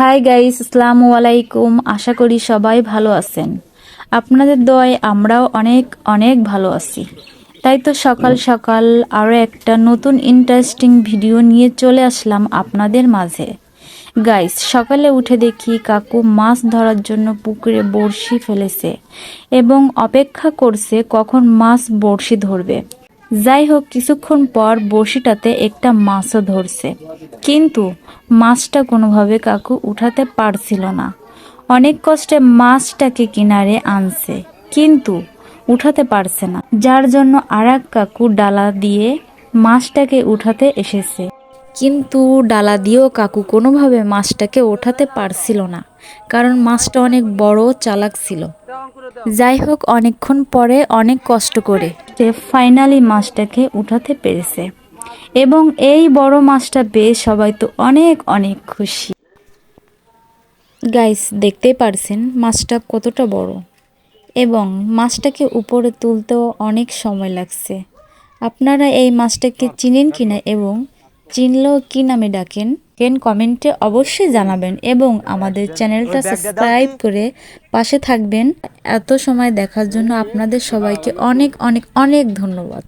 Hi guys আসসালামু আলাইকুম। আশা করি সবাই ভালো আছেন। আপনাদের দয় আমরাও অনেক অনেক ভালো আছি। তাই তো সকাল সকাল আরও একটা নতুন ইন্টারেস্টিং ভিডিও নিয়ে চলে আসলাম আপনাদের মাঝে। গাইস সকালে উঠে দেখি কাকু মাছ ধরার জন্য পুকুরে বড়শি ফেলেছে এবং অপেক্ষা করছে কখন মাছ বড়শি ধরবে। যাই হোক কিছুক্ষণ পর বড়শিটাতে একটা মাছও ধরছে। কিন্তু মাছটা কোনোভাবে কাকু উঠাতে পারছিল না। অনেক কষ্টে মাছটাকে কিনারে আনছে, কিন্তু উঠাতে পারছে না। যার জন্য আর কাকু ডালা দিয়ে মাছটাকে উঠাতে এসেছে। কিন্তু ডালা দিয়েও কাকু কোনোভাবে মাছটাকে ওঠাতে পারছিল না, কারণ মাছটা অনেক বড় চালাক ছিল। যাই হোক অনেকক্ষণ পরে অনেক কষ্ট করে। সে ফাইনালি মাছটাকে উঠাতে পেরেছে। এবং এই বড় মাছটা পেয়ে সবাই তো অনেক অনেক খুশি। গাইস দেখতেই পারছেন মাছটা কতটা বড়। এবং মাছটাকে উপরে তুলতেও অনেক সময় লাগছে। আপনারা এই মাছটাকে চিনেন কিনা এবং চিনলেও কি নামে ডাকেন? কেন কমেন্টে অবশ্যই জানাবেন এবং আমাদের চ্যানেলটা সাবস্ক্রাইব করে পাশে থাকবেন। এত সময় দেখার জন্য আপনাদের সবাইকে অনেক অনেক অনেক ধন্যবাদ।